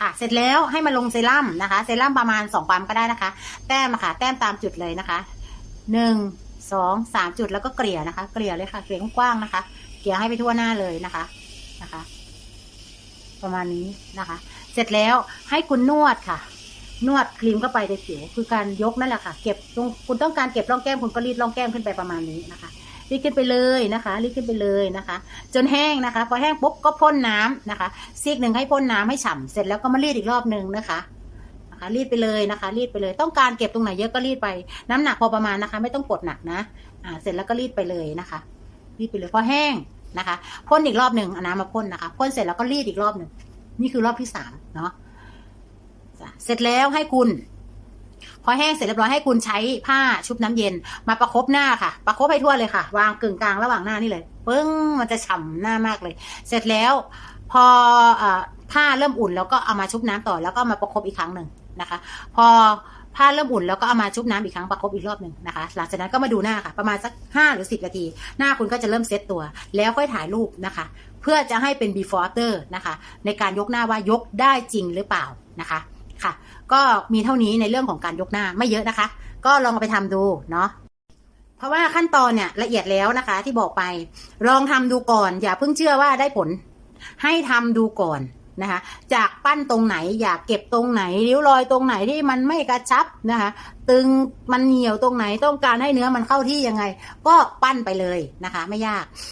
ค่ะเสร็จแล้วให้มาลงเซรั่มนะคะ เซรั่มประมาณสองปั๊มก็ได้นะคะ แต้มอะค่ะ แต้มตามจุดเลยนะคะหนึ่งสองสามจุดแล้วก็เกลี่ยนะคะ เกลี่ยเลยค่ะเกลี่ยกว้างๆนะคะ เกลี่ยให้ไปทั่วหน้าเลยนะคะนะคะ ประมาณนี้นะคะ เสร็จแล้วให้คุณนวดค่ะ นวดครีมเข้าไปในผิวคือการยกนั่นแหละค่ะ เก็บตรงคุณต้องการเก็บร่องแก้มคุณก็รีดร่องแก้มขึ้นไปประมาณนี้นะคะ รีดขึ้นไปเลยนะคะรีดขึ้นไปเลยนะคะ จนแห้งนะคะ พอแห้งปุ๊บก็พ่นน้ำนะคะซีกหนึ่งให้พ่นน้ำให้ฉ่ำเสร็จแล้วก็มารีดอีกรอบหนึ่งนะคะนะคะรีดไปเลยนะคะรีดไปเลย ต้องการเก็บตรงไหนเยอะก็รีดไป น้ำหนักพอประมาณนะคะ ไม่ต้องกดหนักนะอ่าเสร็จแล้วก็รีดไปเลยนะคะรีดไปเลยพอแห้งนะคะพ่นอีกรอบหนึ่งเอาน้ำมาพ่นนะคะพ่นเสร็จแล้วก็รีดอีกรอบหนึ่งนี่คือรอบที่สามเนาะเสร็จแล้วให้คุณ อแห้งเสร็จเรียบร้อยให้คุณใช้ผ้าชุบน้ำเย็น มาประคบหน้าค่ะ ประคบให้ทั่วเลยค่ะ วางกึ่งกลางระหว่างหน้านี่เลยปึ้งมันจะฉ่ำหน้ามากเลย เสร็จแล้ว พอผ้าเริ่มอุ่นแล้วก็เอามาชุบน้ำต่อแล้วก็มาประคบอีกครั้งหนึ่งนะคะ พอผ้าเริ่มอุ่นแล้วก็เอามาชุบน้ำอีกครั้งประคบอีกรอบหนึ่งนะคะ หลังจากนั้นก็มาดูหน้าค่ะ ประมาณสักห้าหรือสิบนาที หน้าคุณก็จะเริ่มเซตตัว แล้วค่อยถ่ายรูปนะคะ เพื่อจะให้เป็น before after นะคะ ในการยกหน้าว่ายกได้จริงหรือเปล่านะคะ ก็มีเท่านี้ในเรื่องของการยกหน้าไม่เยอะนะคะ ก็ลองเอาไปทำดูเนาะเพราะว่าขั้นตอนเนี่ยละเอียดแล้วนะคะ ที่บอกไปลองทำดูก่อน อย่าเพิ่งเชื่อว่าได้ผล ให้ทำดูก่อนนะคะ จากปั้นตรงไหนอยากเก็บตรงไหนริ้วรอยตรงไหนที่มันไม่กระชับนะคะ ตึงมันเหนียวตรงไหนต้องการให้เนื้อมันเข้าที่ยังไง ก็ปั้นไปเลยนะคะ ไม่ยาก